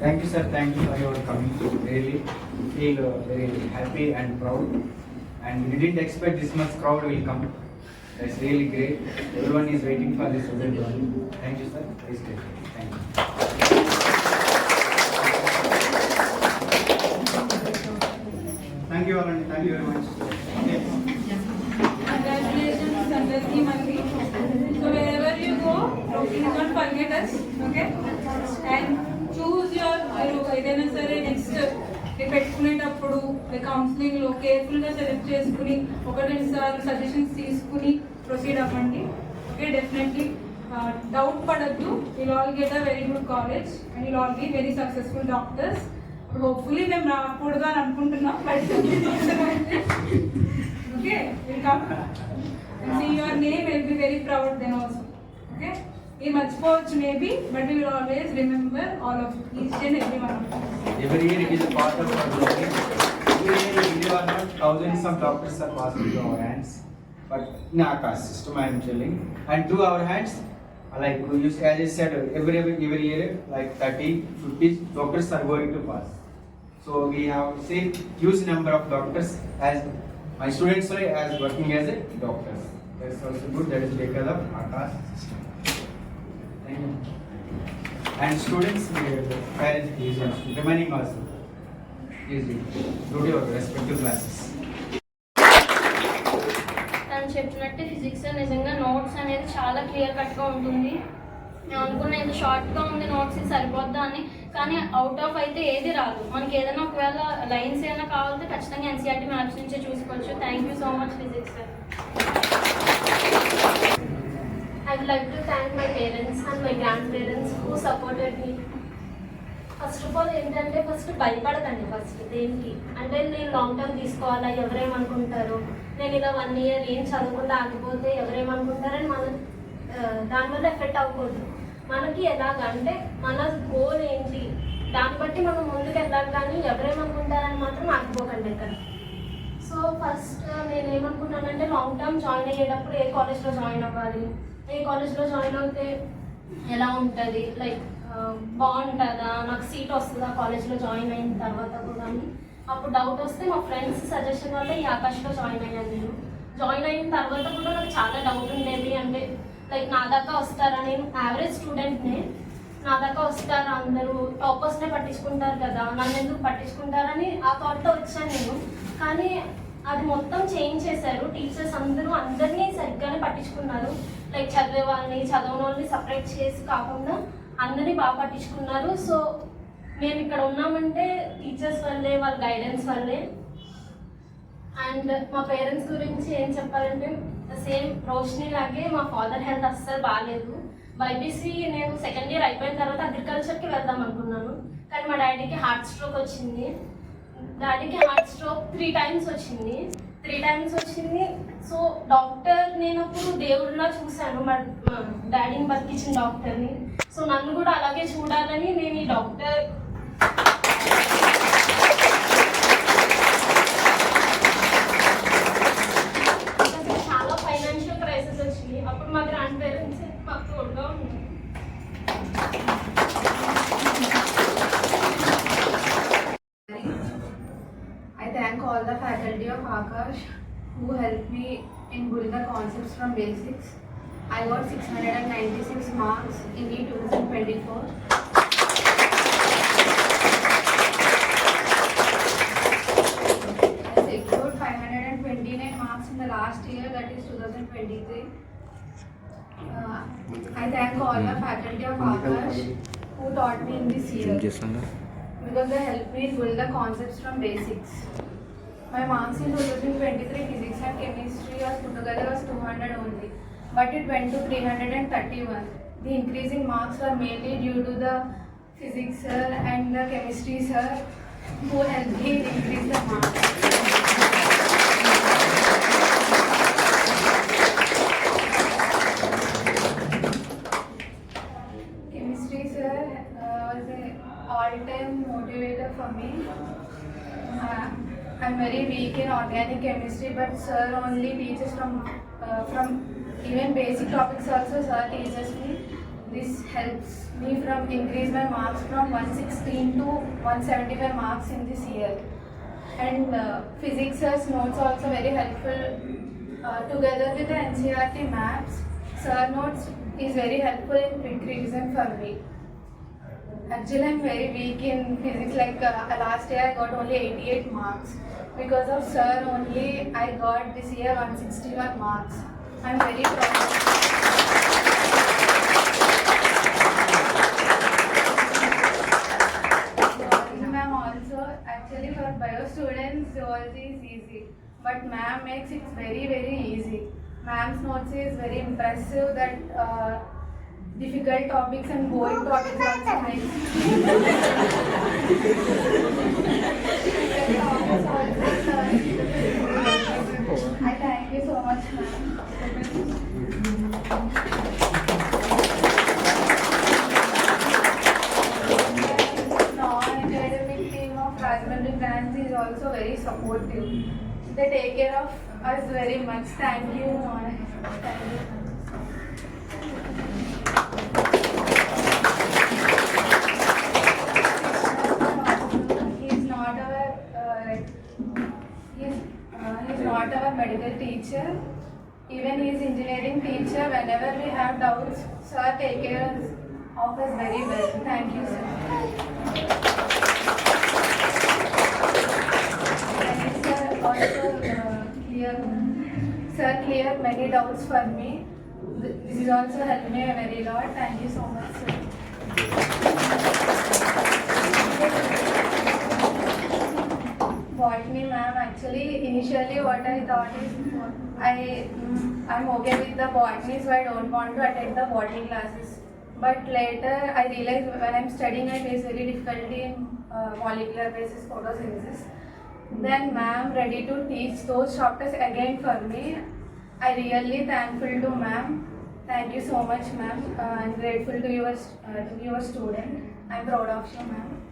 Thank you, sir. Thank you for your coming. Really feel uh, very happy and proud. And we didn't expect this much crowd will come. That's really great. Everyone is waiting for this event. Thank you, sir. Please take care. Thank you. Thank you, Arun. Thank you very much. Okay. Congratulations, So wherever you go, do not forget us. Okay? And choose your మీరు ఏదైనా సరే next పెట్టుకునేటప్పుడు మీ కౌన్సిలింగ్లో కేర్ఫుల్గా select చేసుకుని ఒక రెండు సార్లు సజెషన్స్ తీసుకుని ప్రొసీడ్ అవ్వండి. ఓకే డెఫినెట్లీ డౌట్ పడద్దు. Will all get a very good college and will all be very successful doctors hopefully మేము రాకూడదు అని అనుకుంటున్నాం. But okay we'll come. And see your name. We'll be very proud. We much coach maybe, but we will always remember all of each and every one of you. Every year it is a part of our journey. Every year in India, not thousands of doctors are passed into our hands. But in our caste system, I am telling. And through our hands, like you, as I said, every, every, every year, like 30, 50 doctors are going to pass. So we have seen huge number of doctors as my students are as working as a doctors. That's also good. That is because of our caste system. And students And students, uh, parents, is remaining also. Please go తను చెప్పినట్టు physics నిజంగా notes అనేది చాలా clear కట్గా ఉంటుంది. నేను అనుకున్న ఇంత షార్ట్గా ఉంది నోట్స్ ఇది సరిపోద్దా అని. కానీ అవుట్ ఆఫ్ అయితే ఏది రాదు. మనకి ఏదైనా ఒకవేళ లైన్స్ ఏమైనా కావాలంటే ఖచ్చితంగా ఎన్సీఆర్టీ మ్యాప్స్ నుంచే చూసుకోవచ్చు. Thank you so much physics sir. I would like to thank my parents and my grandparents who supported me. First of all ఏంటంటే ఫస్ట్ భయపడకండి ఫస్ట్ దేనికి? అంటే నేను లాంగ్ టర్మ్ తీసుకోవాలా? ఎవరేమనుకుంటారు? నేను ఇలా వన్ ఇయర్ ఏం చదవకుండా ఆగిపోతే ఎవరేమనుకుంటారని మనం దానివల్ల ఎఫెక్ట్ అవ్వకూడదు. మనకి ఎలాగంటే మన గోల్ ఏంటి? దాన్ని బట్టి మనం ముందుకు వెళ్ళాలి కానీ ఎవరేమనుకుంటారని మాత్రం ఆగిపోకండి ఇక్కడ సో ఫస్ట్ నేను ఏమనుకున్నానంటే లాంగ్ టర్మ్ జాయిన్ అయ్యేటప్పుడు ఏ కాలేజ్లో జాయిన్ అవ్వాలి? ఏ కాలేజ్లో జాయిన్ అవుతే ఎలా ఉంటుంది? లైక్ బాగుంటుందా? నాకు సీట్ వస్తుందా కాలేజ్లో జాయిన్ అయిన తర్వాత కూడా అని. అప్పుడు డౌట్ వస్తే మా ఫ్రెండ్స్ సజెషన్ వల్ల ఈ ఆకాష్లో జాయిన్ అయ్యాను నేను. జాయిన్ అయిన తర్వాత కూడా నాకు చాలా డౌట్ ఉండేది. అంటే లైక్ నా దాకా వస్తారా? నేను యావరేజ్ స్టూడెంట్నే నా. దాకా వస్తారా అందరూ? టాపర్స్నే పట్టించుకుంటారు కదా. నన్ను ఎందుకు పట్టించుకుంటారని ఆ థాట్తో వచ్చాను నేను. కానీ అది మొత్తం చేంజ్ చేశారు. టీచర్స్ అందరూ అందరినీ సరిగ్గానే పట్టించుకున్నారు. లైక్ చదివే వాళ్ళని చదవని వాళ్ళని సపరేట్ చేసి కాకుండా అందరినీ బాగా పట్టించుకున్నారు. సో మేము ఇక్కడ ఉన్నామంటే టీచర్స్ వల్లే వాళ్ళ గైడెన్స్ వల్లే. అండ్ మా పేరెంట్స్ గురించి ఏం చెప్పాలంటే సేమ్ రోషిని లాగే మా ఫాదర్ హెల్త్ అస్సలు బాగాలేదు బైపీసీ నేను సెకండ్ ఇయర్ అయిపోయిన తర్వాత అగ్రికల్చర్కి వెళ్దాం అనుకున్నాను. కానీ మా డాడీకి హార్ట్ స్ట్రోక్ వచ్చింది. డాడీకి హార్ట్ స్ట్రోక్ త్రీ టైమ్స్ వచ్చింది. త్రీ టైమ్స్ వచ్చింది. సో డాక్టర్ నేను అప్పుడు దేవుడిలా చూశాను. మా డాడీని బతికించిన డాక్టర్ని సో నన్ను కూడా అలాగే చూడాలని నేను ఈ doctor who helped me in building the concepts from basics. I got 696 marks in the 2024. I secured 529 marks in the last year, that is 2023. Uh, I thank all the faculty of Akash who taught me in this year because they helped me build the concepts from basics. My marks in 2023 physics and chemistry was put together was 200 only, but it went to 331. The increasing marks were mainly due to the physics sir and the chemistry sir who helped me increase the marks. Uh, an all-time motivator for me. Uh, I'm very weak in organic chemistry, but sir only teaches from uh, from even basic topics also. Sir teaches me. this helps me from increase my marks from 116 to 175 marks in this year. And uh, physics sir's notes also very helpful. Uh, together with the NCRT maps, sir notes is very helpful in quick revision for me. Actually, I'm very weak in physics. Like uh, last year, I got only 88 marks. Because of sir only, I got this year 161 marks. I'm very proud. Ma'am also, actually for bio students, zoology is easy. But ma'am makes it very, very easy. Ma'am's notes is very impressive that uh, difficult topics and boring topics also makes. Difficult topics also, uh, I thank you so much, ma'am. Non-academic team of Rajahmundry branch is also very supportive. They take care of us very much. Thank you. Teacher. Even he is engineering teacher. Whenever we have doubts, sir take care of us very well. Thank you, sir. And sir also uh, clear, sir clear many doubts for me. This is also helped me a very lot. Thank you so much, sir. Botany ma'am, actually initially what I thought is I mm, I'm okay with the botany so I don't want to attend the botany classes. But later I realized when I'm studying I face very difficulty in uh, molecular basis photosynthesis. Then ma'am ready to teach those chapters again for me. I really thankful to ma'am. Thank you so much ma'am. Uh, I'm grateful to your uh, to your student. I'm proud of you ma'am.